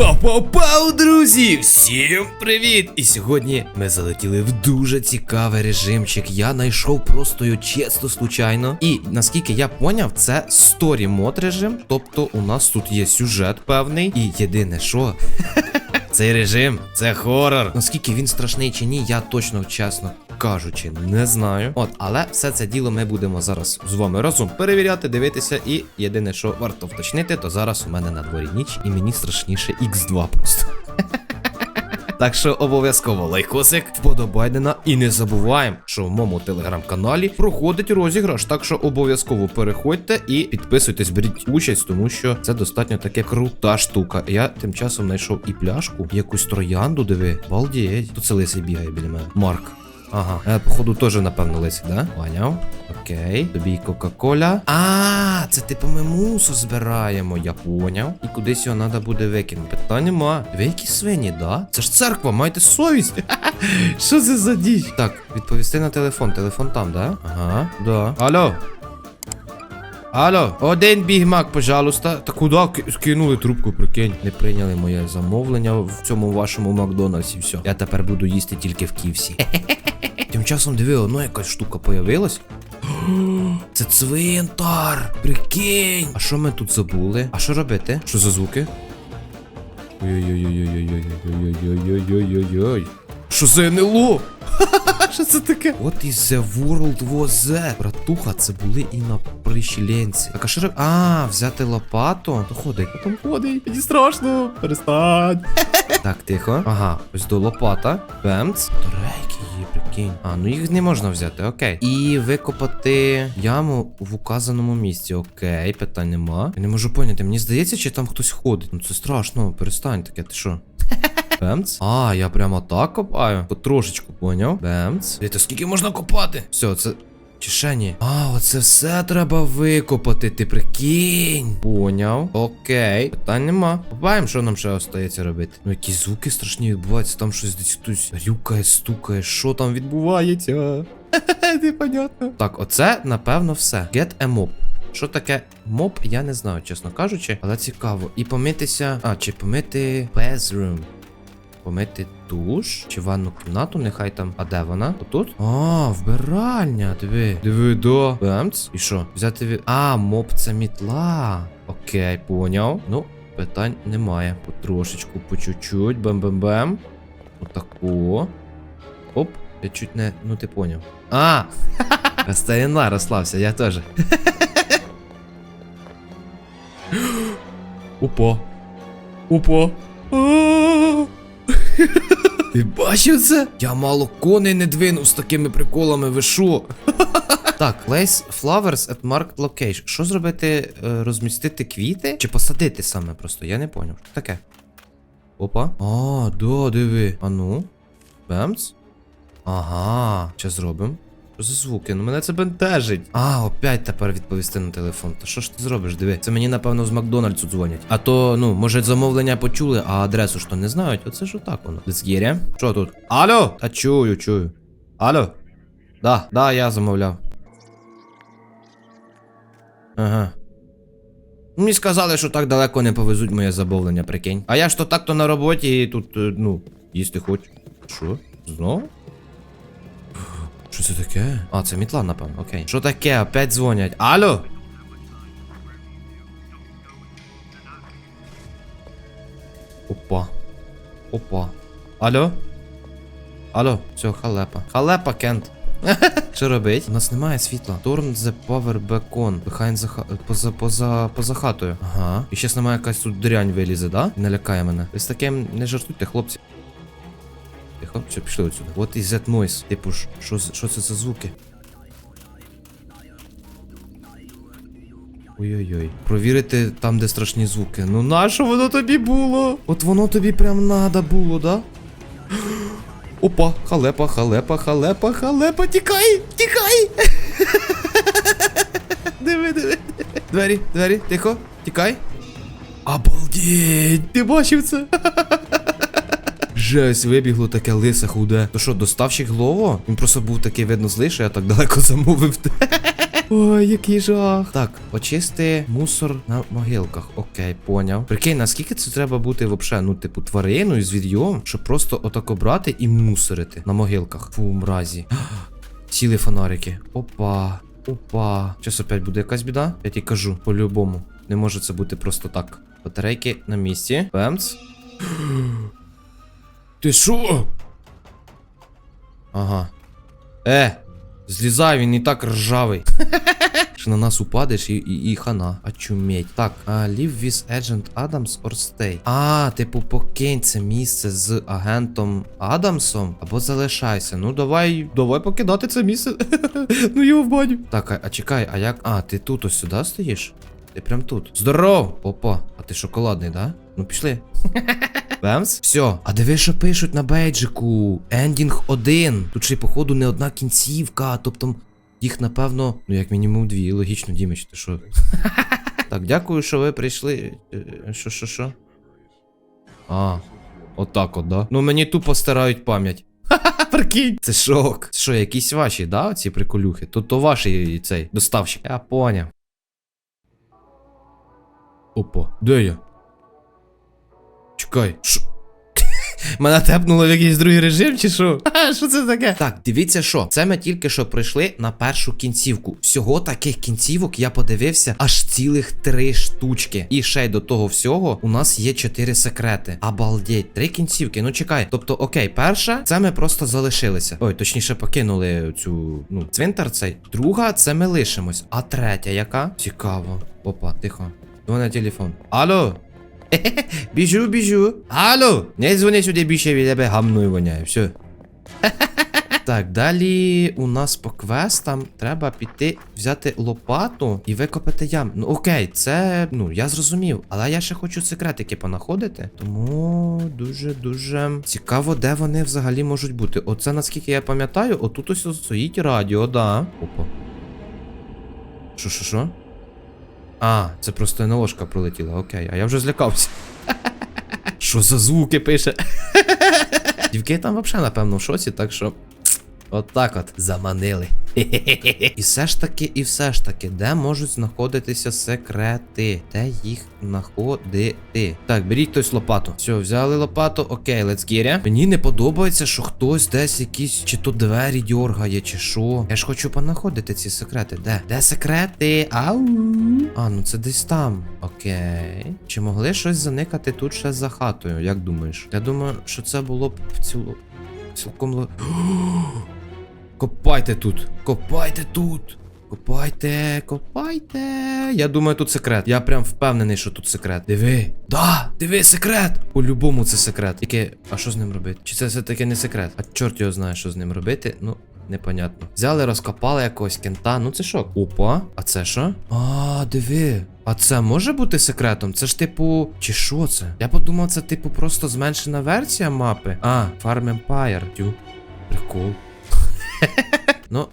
Пау-пау-пау, друзі! Всім привіт! І сьогодні ми залетіли в дуже цікавий режимчик. Я знайшов просто його чисто случайно. І наскільки я поняв, це сторі мод режим. Тобто у нас тут є сюжет певний. І єдине що. Цей режим це хорор. Наскільки він страшний чи ні, я точно чесно кажучи, не знаю. От, але все це діло ми будемо зараз з вами разом перевіряти, дивитися. І єдине, що варто вточнити, то зараз у мене на дворі ніч, і мені страшніше X2 просто. Так що обов'язково лайкосик, вподобайдена і не забуваємо, що в моєму телеграм-каналі проходить розіграш. Так що обов'язково переходьте і підписуйтесь, беріть участь, тому що це достатньо таке крута штука. Я тим часом знайшов і пляшку, якусь троянду, диви. Балдієть. Тут це лисий бігає біля мене. Марк. Ага, е, походу теж, напевно, лисик, да? Поняв. Окей. Тобі Кока-Коля. А, це типу ми мусор збираємо, я поняв. І кудись його треба буде викинути. Питання нема. Ви які свині, да? Це ж церква, майте совість. Що це за діч? Так, відповісти на телефон. Телефон там, да? Ага, да. Алло. Алло, один бігмак, пожалуйста. Та куди ки- скинули трубку, прикинь? Не прийняли моє замовлення в цьому вашому Макдональдсі. Все. Я тепер буду їсти тільки в Ківсі. Тим часом диви, одна якась штука появилась. Це цвинтар! Прикинь! А що ми тут забули? А що робити? Що за звуки? Ой-ой-ой-ой-ой-ой-ой-ой-ой-ой-ой-ой-ой. Що за НЛО? Що це таке? What is the world was that? Братуха, це були і на прищеленці. Так, а що роб... А, взяти лопату? То ходить. Там ходить. Мені страшно. Перестань. Так, тихо. Ага, ось до лопата. Бемц. Батарейки є, прикинь. А, ну їх не можна взяти, окей. І викопати яму в указаному місці. Окей, питань нема. Я не можу поняти, мені здається, чи там хтось ходить. Ну це страшно, перестань таке, ти що? Бемц. А, я прямо так копаю. Потрошечку, поняв? Бемц. Дивіться, скільки можна копати? Все, це. Кишені. А, оце все треба викопати, ти прикинь. Поняв. Окей. Питань нема. Побаємо, що нам ще остається робити. Ну, якісь звуки страшні відбуваються. Там щось десь хтось рюкає, стукає. Що там відбувається? Непонятно. Так, оце, напевно, все. Get a mob. Що таке моб, я не знаю, чесно кажучи, але цікаво. І помитися. А, чи помити bathroom. Помити душ чи ванну кімнату, нехай там. А де вона? Отут? А, вбиральня. Диви. Диви, до. Бемц. І що? Взяти від. А, моб це мітла. Окей, поняв. Ну, питань немає. Потрошечку, по чуть-чуть. Бем-бем-бем. Отако. Оп. Я чуть не. Ну ти поняв. А! Старина розслався, я теж. Опа. Опа. Ти бачив це? Я мало коней не двинув з такими приколами, ви шо? Так, place flowers at marked location. Що зробити? Е, Розмістити квіти? Чи посадити саме просто? Я не поняв. Що таке? Опа. А, да, диви. А ну. Бемц. Ага. Що зробимо? За звуки? Ну мене це бентежить. А, опять тепер відповісти на телефон. Та що ж ти зробиш? Диви. Це мені, напевно, з Макдональдсу дзвонять. А то, ну, може, замовлення почули, а адресу ж то не знають. Оце ж отак воно. Десгіря? Що тут? Алло? Та чую, чую. Алло? Да, да, я замовляв. Ага. Мені сказали, що так далеко не повезуть моє замовлення, прикинь. А я ж то так-то на роботі і тут, е, ну, їсти хочу. Що? Знову? Що це таке? А, це мітла, напевно, окей. Що таке? Опять дзвонять. Алло? Опа. Опа. Алло? Алло, все, халепа. Халепа, Кент. Що робить? У нас немає світла. Turn the power back on. Behind the ha- поза, поза, поза хатою. Ага. І щас немає якась тут дрянь вилізе, да? І налякає мене. Ви з таким не жартуйте, хлопці. Тихо, все, пішли отсюди. What is that noise? Типу, що, що це за звуки? Ой-ой-ой. Провірити там, де страшні звуки. Ну нащо воно тобі було? От воно тобі прям надо було, да? Опа, халепа, халепа, халепа, халепа, тікай! Тікай! диви, диви. Двері, двері, тихо, тікай. Обалдеть! Ти бачив це? Жесть, вибігло таке лисе худе. То що, доставщик Глово? Він просто був такий видно злий, що я так далеко замовив. Ой, який жах. Так, очисти мусор на могилках. Окей, поняв. Прикинь, наскільки це треба бути вообще, ну, типу, твариною, звір'йом, щоб просто отако брати і мусорити на могилках. Фу, мразі. Сіли фонарики. Опа. Опа. Зараз опять буде якась біда? Я ті кажу, по-любому. Не може це бути просто так. Батарейки на місці. Пемц. Ти що? Ага. Е, злізай, він і так ржавий. Що на нас упадеш і, і, і хана. Очуметь. Так, а live with Agent Adams or stay. А, типу, покинь це місце з агентом Адамсом або залишайся. Ну давай, давай покидати це місце. ну його в баню. Так, а, а чекай, а як. А, ти тут ось сюди стоїш? Ти прям тут. Здоров! Опа, а ти шоколадний, да? Ну пішли. Бемс? Все. А диви, що пишуть на бейджику. Ендінг 1. Тут ще й, походу, не одна кінцівка. Тобто, їх, напевно, ну, як мінімум дві. Логічно, Дімич, ти що? так, дякую, що ви прийшли. Е, Що, що, що? А, отак от, да? Ну мені тупо стирають пам'ять. Ха-ха, Прикинь. Це шок. Це що, якісь ваші, да, ці приколюхи? То, то ваші цей доставщик. Я поняв. Опа, де я? Чекай, що? Мене тепнуло в якийсь другий режим, чи що? Що це таке? Так, дивіться, що це ми тільки що пройшли на першу кінцівку. Всього таких кінцівок я подивився аж цілих три штучки. І ще й до того всього у нас є чотири секрети. Обалдеть, три кінцівки. Ну чекай. Тобто, окей, перша, це ми просто залишилися. Ой, точніше, покинули цю ну цвинтар цей. Друга, це ми лишимось. А третя яка? Цікаво. Опа, тихо. Дзвони телефон. Алло. Біжу, біжу. Алло! Не дзвони сюди більше від тебе гамною воняє. Все. Так, далі у нас по квестам треба піти взяти лопату і викопати ям. Ну окей, це ну я зрозумів, але я ще хочу секретики понаходити. Тому дуже-дуже цікаво, де вони взагалі можуть бути. Оце наскільки я пам'ятаю, отут ось стоїть радіо, да. Опа. Що, що, що? А, це просто НЛОшка пролетіла, окей, а я вже злякався. Що за звуки пише? Дівки там взагалі, напевно, в шоці, так що. От от заманили. І все ж таки, і все ж таки, де можуть знаходитися секрети? Де їх знаходити? Так, беріть хтось лопату. Все, взяли лопату. Окей, let's get it. Мені не подобається, що хтось десь якісь чи то двері дьоргає, чи що. Я ж хочу понаходити ці секрети. Де? Де секрети? Ау. А, ну це десь там. Окей. Чи могли щось заникати тут ще за хатою? Як думаєш? Я думаю, що це було б в цілу. Цілком. Копайте тут. Копайте тут. Копайте, копайте. Я думаю, тут секрет. Я прям впевнений, що тут секрет. Диви. Да, диви, секрет. По-любому це секрет. Тільки, а що з ним робити? Чи це все-таки не секрет? А чорт його знає, що з ним робити. Ну, непонятно. Взяли, розкопали якогось кента. Ну це шок. Опа. А це що? А, диви. А це може бути секретом? Це ж типу. Чи що це? Я подумав, це типу просто зменшена версія мапи. А, Farm Empire. Тю. Прикол. Ну,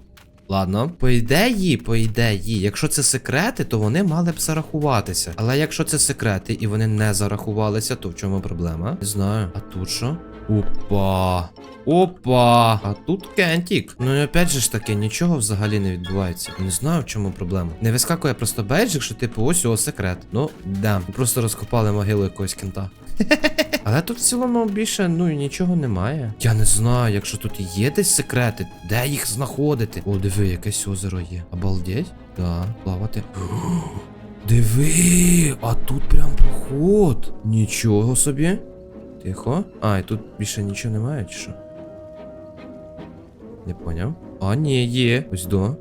ладно. По ідеї, по ідеї, якщо це секрети, то вони мали б зарахуватися. Але якщо це секрети і вони не зарахувалися, то в чому проблема? Не знаю. А тут що? Опа. Опа! А тут кентік. Ну і опять же ж таки, нічого взагалі не відбувається. Не знаю, в чому проблема. Не вискакує просто бейджик, що типу ось його секрет. Ну, да. Просто розкопали могилу якогось кента. Але тут в цілому більше, ну нічого немає. Я не знаю, якщо тут є десь секрети, де їх знаходити. О, диви, якесь озеро є. Обалдеть? Да, плавати. Диви, а тут прям проход. Нічого собі. Тихо. А, і тут більше нічого немає, чи що? Не поняв. А, ні, є. Ось до.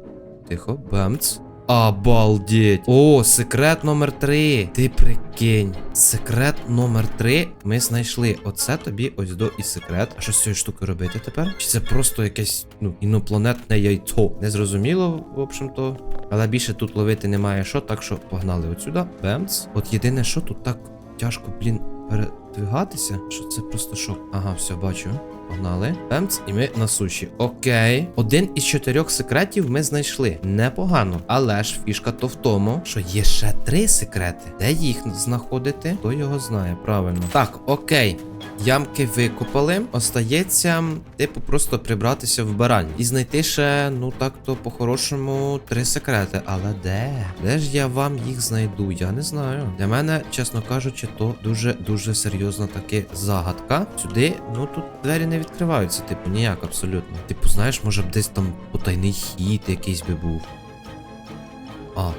Тихо, бамц. Обалдеть. О, секрет номер 3. Ти прикинь. Секрет номер 3 ми знайшли. Оце тобі ось до і секрет. А що з цією штукою робити тепер? Чи це просто якесь, ну, інопланетне яйцо? Незрозуміло, в общем-то. Але більше тут ловити немає що, так що погнали отсюди. Бемц. От єдине, що тут так тяжко, блін, передвигатися, що це просто шок. Ага, все, бачу. Погнали. Пемц, і ми на суші. Окей. Один із чотирьох секретів ми знайшли. Непогано. Але ж фішка то в тому, що є ще три секрети. Де їх знаходити? Хто його знає, правильно. Так, окей. Ямки викопали. Остається, типу, просто прибратися в барань. І знайти ще, ну так то по-хорошому, три секрети. Але де? Де ж я вам їх знайду? Я не знаю. Для мене, чесно кажучи, то дуже-дуже серйозна таки загадка. Сюди, ну тут двері не відкриваються, типу, ніяк абсолютно. Типу, знаєш, може б десь там потайний хід якийсь би був. А,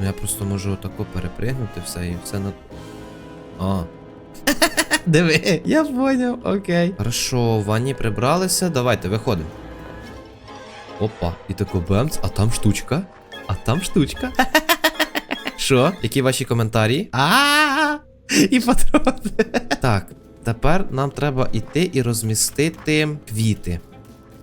ну я просто можу отако перепригнути все і все на. А. Диви, я поняв, окей. Хорошо, в ванні прибралися. Давайте, виходимо. Опа, і тако бемц, а там штучка. А там штучка. Що? Які ваші коментарі? А і патрони. Так, тепер нам треба йти і розмістити квіти.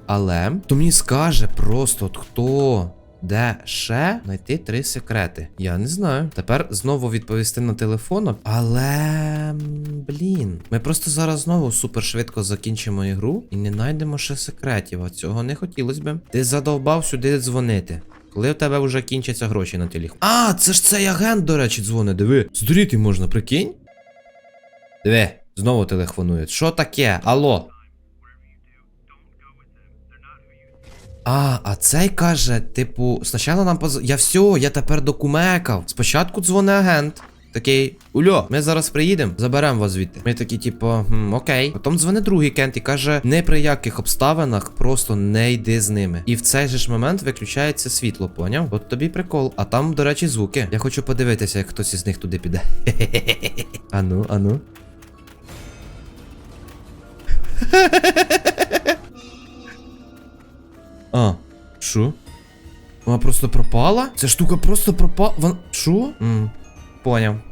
Але то мені скаже просто от хто. Де ще знайти три секрети? Я не знаю. Тепер знову відповісти на телефон. Але. Блін. Ми просто зараз знову супер швидко закінчимо ігру і не знайдемо ще секретів. А цього не хотілося би. Ти задовбав сюди дзвонити. Коли у тебе вже кінчаться гроші на телефон. А, це ж цей агент, до речі, дзвонить. Диви. Здуріти можна, прикинь? Диви, знову телефонує. Що таке? Алло? А, а цей каже, типу, спочатку нам поз... Я все, я тепер докумекав. Спочатку дзвони агент. Такий, ульо, ми зараз приїдемо, заберемо вас звідти. Ми такі, типу, хм, окей. Потім дзвонить другий кент і каже: не при яких обставинах просто не йди з ними. І в цей же ж момент виключається світло, поняв? От тобі прикол. А там, до речі, звуки. Я хочу подивитися, як хтось із них туди піде. Ану, ану. А, що? Вона просто пропала? Ця штука просто пропала. Вона. Що? М, Поняв.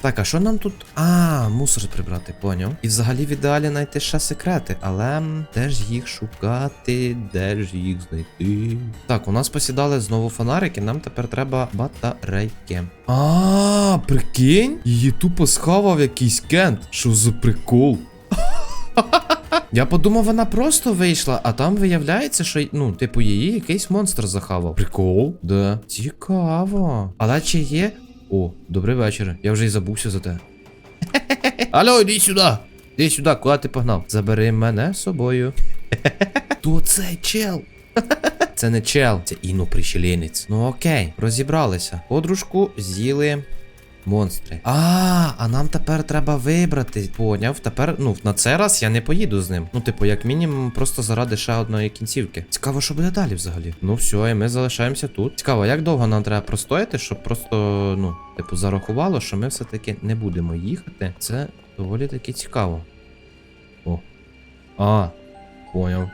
Так, а що нам тут? А, мусор прибрати, поняв. І взагалі в ідеалі знайти ще секрети, але де ж їх шукати, де ж їх знайти? Так, у нас посідали знову фонарики, нам тепер треба батарейки. А, прикинь? Її тупо схавав якийсь кент. Що за прикол? Я подумав, вона просто вийшла, а там виявляється, що ну, типу, її якийсь монстр захавав. Прикол? Да. Цікаво. Але чи є. О, добрий вечір. Я вже й забувся за те. Алло, іди сюди. Іди сюди, куди ти погнав? Забери мене з собою. То цей чел. Це не чел, це іноприщеленець. Ну окей, розібралися. Подружку з'їли монстри. А, а нам тепер треба вибрати. Поняв. Тепер, ну, на цей раз я не поїду з ним. Ну, типу, як мінімум, просто заради ще одної кінцівки. Цікаво, що буде далі взагалі. Ну, все, і ми залишаємося тут. Цікаво, як довго нам треба простояти, щоб просто, ну, типу, зарахувало, що ми все-таки не будемо їхати. Це доволі таки цікаво. О. А, поняв.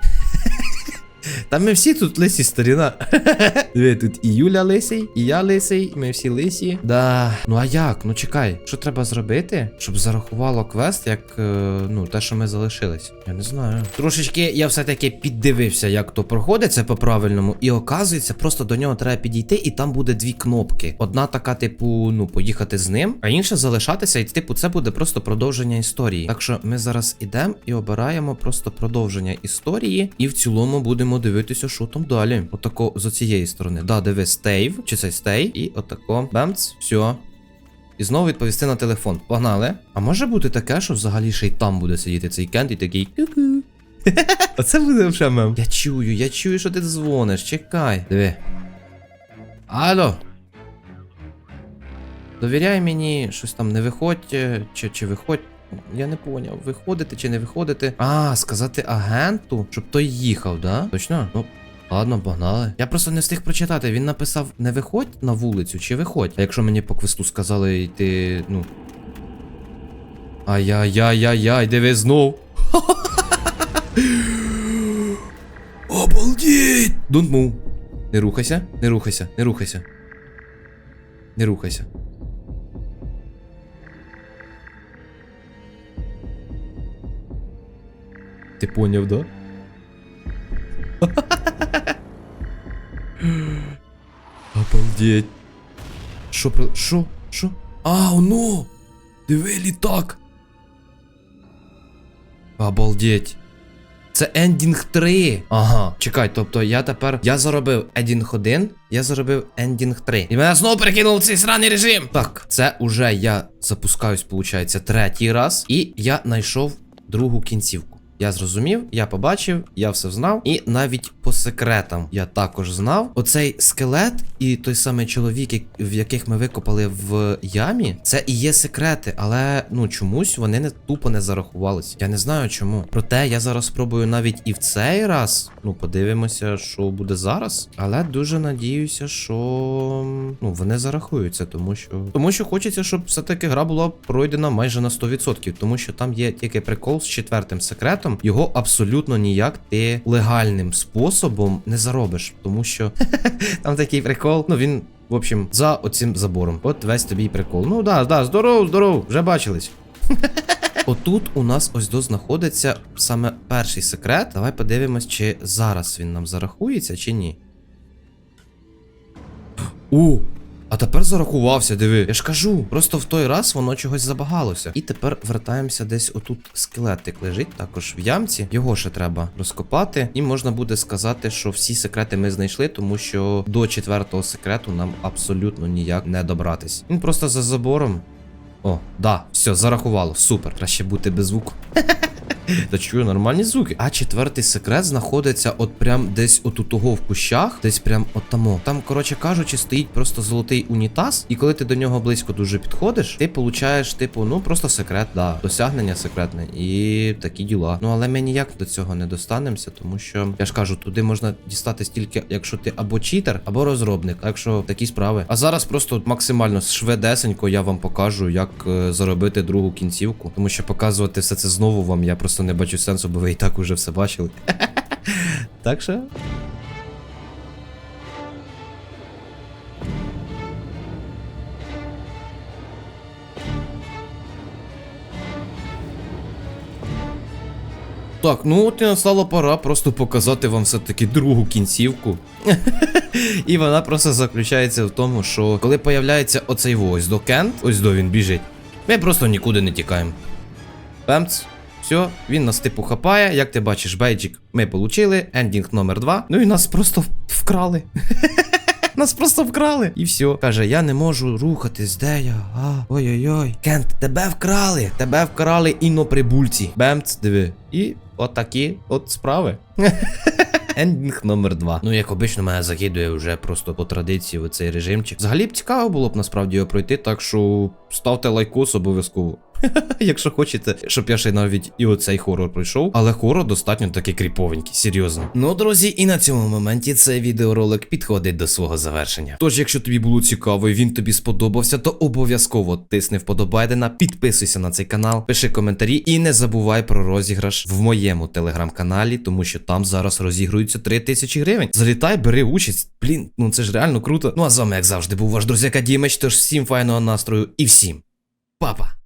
Та ми всі тут лисі старіна. Диви, тут і Юля лисий, і я лисий, ми всі лисі. Да. Ну а як? Ну чекай, що треба зробити, щоб зарахувало квест, як е, ну, те, що ми залишились? Я не знаю. Трошечки я все-таки піддивився, як то проходиться по правильному, і оказується, просто до нього треба підійти, і там буде дві кнопки. Одна така, типу, ну, поїхати з ним, а інша залишатися, і типу, це буде просто продовження історії. Так що ми зараз ідемо і обираємо просто продовження історії, і в цілому будемо дивитися, що там далі. Отако з цієї сторони. Да, диви, стейв, чи цей стей, і отако. Бемц, все. І знову відповісти на телефон. Погнали. А може бути таке, що взагалі ще й там буде сидіти цей кент і такий ку-ку. Оце буде вже мем. Я чую, я чую, що ти дзвониш. Чекай. Диви. Алло. Довіряй мені, щось там не виходь, е, чи, чи виходь. Я не поняв, виходити чи не виходити. А, сказати агенту, щоб той їхав, да? Точно? Ну, ладно, погнали. Я просто не встиг прочитати. Він написав: не виходь на вулицю чи виходь. А якщо мені по квесту сказали йти, ну. Ай-яй-яй-яй-яй, диви знов. Обалдеть! Don't move. Не рухайся, не рухайся, не рухайся. Не рухайся. Ти поняв, да? Обалдеть. Що про. Що? Що? А, ну! Диви літак! Обалдеть. Це ендінг 3. Ага. Чекай, тобто я тепер. Я заробив ендінг 1, я заробив ендінг 3. І мене знову перекинув в цей сраний режим. Так, це уже я запускаюсь, виходить, третій раз. І я знайшов другу кінцівку. Я зрозумів, я побачив, я все знав. І навіть по секретам я також знав. Оцей скелет і той самий чоловік, в яких ми викопали в ямі, це і є секрети, але ну чомусь вони не тупо не зарахувалися. Я не знаю чому. Проте я зараз спробую навіть і в цей раз. Ну, подивимося, що буде зараз. Але дуже надіюся, що ну вони зарахуються, тому що тому що хочеться, щоб все-таки гра була пройдена майже на 100%, тому що там є тільки прикол з четвертим секретом. Його абсолютно ніяк ти легальним способом не заробиш, тому що там такий прикол. Ну він. В общем, за оцим забором. От весь тобі прикол. Ну да, да, здоров, здоров, вже бачились. Отут у нас ось до знаходиться саме перший секрет. Давай подивимось, чи зараз він нам зарахується, чи ні. О! А тепер зарахувався, диви. Я ж кажу, просто в той раз воно чогось забагалося. І тепер вертаємося десь отут скелетик лежить, також в ямці. Його ще треба розкопати. І можна буде сказати, що всі секрети ми знайшли, тому що до четвертого секрету нам абсолютно ніяк не добратись. Він просто за забором. О, да, все, зарахувало. Супер. Краще бути без звуку. Та чую нормальні звуки. А четвертий секрет знаходиться от прям десь от у того в кущах, десь прям от тамо. Там, коротше кажучи, стоїть просто золотий унітаз, і коли ти до нього близько дуже підходиш, ти получаєш, типу, ну просто секрет, да, досягнення секретне і такі діла. Ну але ми ніяк до цього не достанемося, тому що я ж кажу, туди можна дістати стільки, якщо ти або читер, або розробник. Так що такі справи. А зараз просто максимально шведесенько я вам покажу, як е, заробити другу кінцівку, тому що показувати все це знову вам я просто не бачу сенсу, бо ви і так уже все бачили. Так що. Так, ну от і настала пора просто показати вам все-таки другу кінцівку. І вона просто заключається в тому, що коли появляється оцей ось до Кент, ось до він біжить, ми просто нікуди не тікаємо. Пемц. Все, він нас типу хапає. Як ти бачиш, бейджик ми получили, ендінг номер 2. Ну і нас просто вкрали. Нас просто вкрали. І все. Каже, я не можу рухатись, де я? А, ой-ой-ой. Кент, тебе вкрали. Тебе вкрали іноприбульці. Бемц, диви. І отакі от справи. Ендінг номер 2. Ну, як обично, мене закидує вже просто по традиції в цей режимчик. Взагалі б цікаво було б насправді його пройти, так що ставте лайкос обов'язково. Якщо хочете, щоб я ще навіть і оцей хорор пройшов, але хорор достатньо таки кріповенький, серйозно. Ну, друзі, і на цьому моменті цей відеоролик підходить до свого завершення. Тож, якщо тобі було цікаво і він тобі сподобався, то обов'язково тисни вподобайдена, підписуйся на цей канал, пиши коментарі і не забувай про розіграш в моєму телеграм-каналі, тому що там зараз розігруються 3000 гривень. Залітай, бери участь. Блін, ну це ж реально круто. Ну а з вами, як завжди, був ваш друзяка Дімич, тож всім файного настрою і всім па-па!